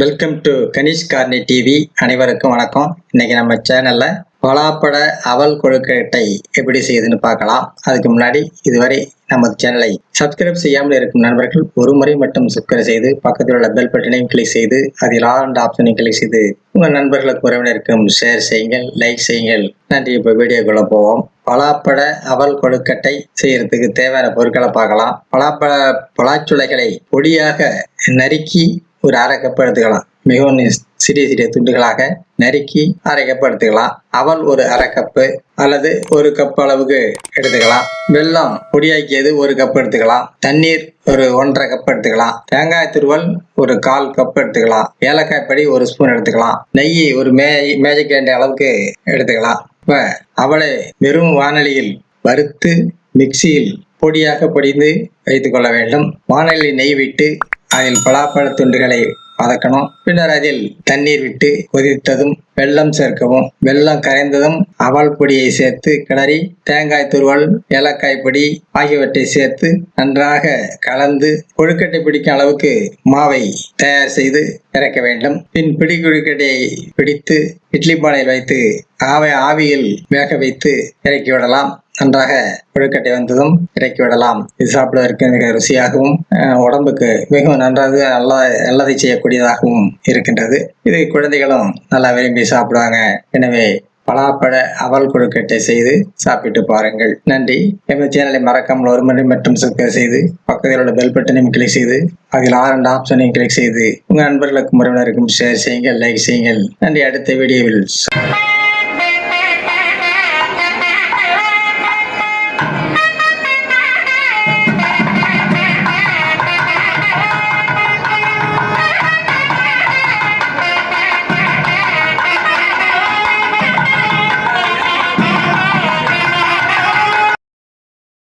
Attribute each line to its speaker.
Speaker 1: Welcome to Kanish Karni TV அனைவருக்கும் வணக்கம். இன்னைக்கு நம்ம சேனல்ல பலாப்பட அவல் கொழுக்கட்டை எப்படி செய்யுதுன்னு பார்க்கலாம். அதுக்கு முன்னாடி இதுவரை நமது சேனலை சப்ஸ்கிரைப் செய்யாமல் இருக்கும் நண்பர்கள் ஒரு முறை மட்டும் சப்ஸ்கிரைப் செய்து பக்கத்தில் உள்ள பெல் பட்டனையும் கிளிக் செய்து அதில் ஆல் ஆப்ஷனையும் கிளிக் செய்து உங்கள் நண்பர்களுக்கு உறவினருக்கும் ஷேர் செய்யுங்கள் லைக் செய்யுங்கள். நன்றி. இப்போ வீடியோக்குள்ளே போவோம். பலாப்பட அவல் கொழுக்கட்டை செய்யறதுக்கு தேவையான பொருட்களை பார்க்கலாம். பலாப்பழ பலாச்சுளைகளை பொடியாக நறுக்கி ஒரு அரை கப் எடுத்துக்கலாம் மிகவும் சிறிய சிறிய துண்டுகளாக நறுக்கி அரை கப் எடுத்துக்கலாம் அவல் ஒரு அரை கப்பு அல்லது ஒரு கப் அளவுக்கு எடுத்துக்கலாம் வெல்லம் பொடியாக்கியது ஒரு கப் எடுத்துக்கலாம் தண்ணீர் ஒரு ஒன்றரை கப் எடுத்துக்கலாம் தேங்காய் துருவல் ஒரு கால் கப் எடுத்துக்கலாம் ஏலக்காய் படி ஒரு ஸ்பூன் எடுத்துக்கலாம் நெய் ஒரு மே மேஜிக் கேண்ட அளவுக்கு எடுத்துக்கலாம் இப்போ அவளை வெறும் வானொலியில் வறுத்து மிக்சியில் பொடியாக பொடிந்து வைத்துக்கொள்ள வேண்டும். வானொலி நெய் விட்டு அதில் பலாப்பழ துண்டுகளை வதக்கணும் பின்னர் அதில் தண்ணீர் விட்டு கொதித்ததும் வெள்ளம் சேர்க்கவும் வெள்ளம் கரைந்ததும் அவல் பொடியை சேர்த்து கிளறி தேங்காய் துருவல் ஏலக்காய் பொடி ஆகியவற்றை சேர்த்து நன்றாக கலந்து கொழுக்கட்டை பிடிக்கும் அளவுக்கு மாவை தயார் செய்து இறக்க வேண்டும். பின் பிடி கொழுக்கட்டையை பிடித்து இட்லி பானையில் வைத்து ஆவை ஆவியில் வேக வைத்து இறக்கி விடலாம். நன்றாக கொழுக்கட்டை வந்ததும் இறக்கி விடலாம். இது சாப்பிடுவதற்கு மிக ருசியாகவும் உடம்புக்கு மிகவும் நன்றாக நல்லா நல்லதை செய்யக்கூடியதாகவும் இருக்கின்றது. இது குழந்தைகளும் நல்லா விரும்பி சாப்பிடுவாங்க. எனவே பலாப்பழ அவல் கொழுக்கட்டை செய்து சாப்பிட்டு பாருங்கள். நன்றி. எங்கள் சேனலை மறக்காமல் ஒரு மணி மற்றும் சப்ஸ்கிரைப் செய்து பக்கத்தில் உள்ள பெல் பட்டனையும் கிளிக் செய்து அதில் ஆரண்டு ஆப்ஷனையும் கிளிக் செய்து உங்கள் நண்பர்களுக்கும் உறவினருக்கும் ஷேர் செய்யுங்கள் லைக் செய்யுங்கள். நன்றி. அடுத்த வீடியோவில்